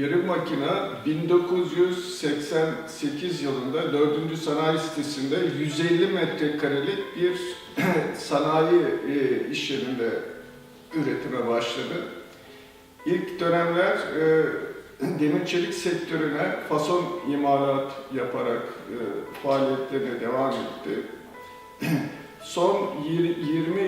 Yarım makina 1988 yılında 4. sanayi sitesinde 150 metrekarelik bir sanayi e, iş üretime başladı. İlk dönemler e, demir çelik sektörüne fason imalat yaparak e, faaliyetlerine devam etti. Son yir- 20 yıldır e,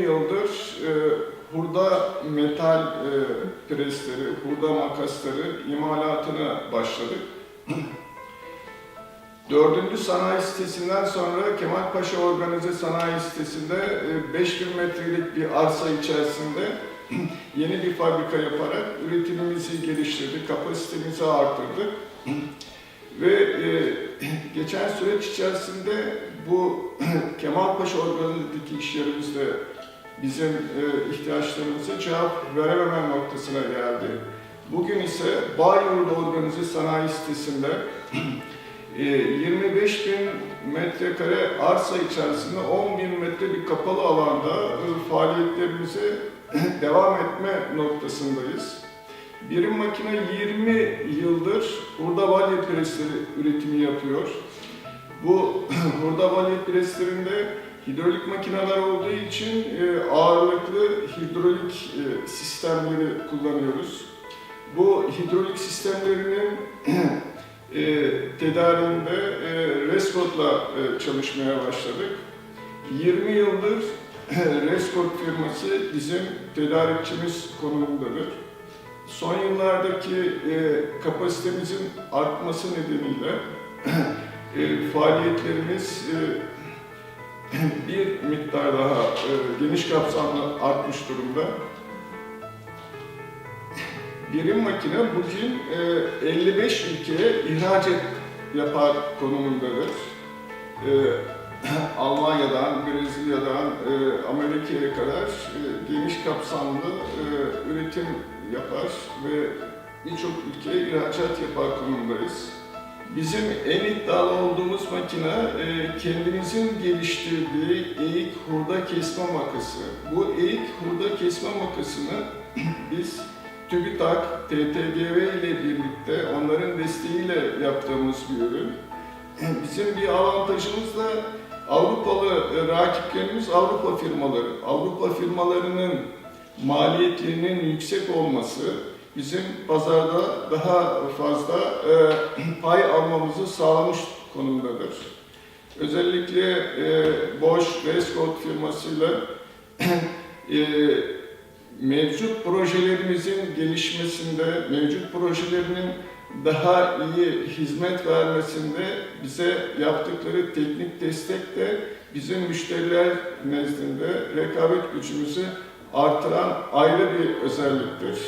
hurda metal e, presleri, hurda makasları imalatına başladık. Dördüncü sanayi sitesinden sonra Kemalpaşa Organize Sanayi Sitesi'nde e, 5000 metrelik bir arsa içerisinde yeni bir fabrika yaparak üretimimizi geliştirdik, kapasitemizi arttırdık. Ve e, geçen süreç içerisinde bu Kemalpaşa Organize'deki işlerimizde bizim e, ihtiyaçlarımıza cevap verememe noktasına geldi. Bugün ise Bayur'da Organize Sanayi Sitesi'nde e, 25 bin metrekare arsa içerisinde 10 bin metre bir kapalı alanda e, faaliyetlerimize devam etme noktasındayız. Birim makine 20 yıldır hurda balya presleri üretimi yapıyor. Bu hurda balya preslerinde hidrolik makineler olduğu için e, ağırlıklı hidrolik e, sistemleri kullanıyoruz. Bu hidrolik sistemlerinin e, tedariğinde e, Rescot'la e, çalışmaya başladık. 20 yıldır Rescot firması bizim tedarikçimiz konumundadır. Son yıllardaki kapasitemizin artması nedeniyle faaliyetlerimiz bir miktar daha e, geniş kapsamlı artmış durumda. Birim makine bugün e, 55 ülkeye ihraç et- yapar konumundadır. E, Almanya'dan, Brezilya'dan, e, Amerika'ya kadar e, geniş kapsamlı e, üretim yapar ve birçok ülkeye ihracat yapar konumdayız. Bizim en iddialı olduğumuz makine e, kendimizin geliştirdiği eğik hurda kesme makası. Bu eğik hurda kesme makasını biz TÜBİTAK, TTGV ile birlikte onların desteğiyle yaptığımız bir ürün. Bizim bir avantajımız da Avrupalı e, rakiplerimiz Avrupa firmaları. Avrupa firmalarının maliyetlerinin yüksek olması bizim pazarda daha fazla e, pay almamızı sağlamış konumdadır. Özellikle e, Bosch, Westcott firmasıyla e, mevcut projelerimizin gelişmesinde, mevcut projelerinin daha iyi hizmet vermesinde bize yaptıkları teknik destek de bizim müşteriler nezdinde rekabet gücümüzü artıran ayrı bir özelliktir.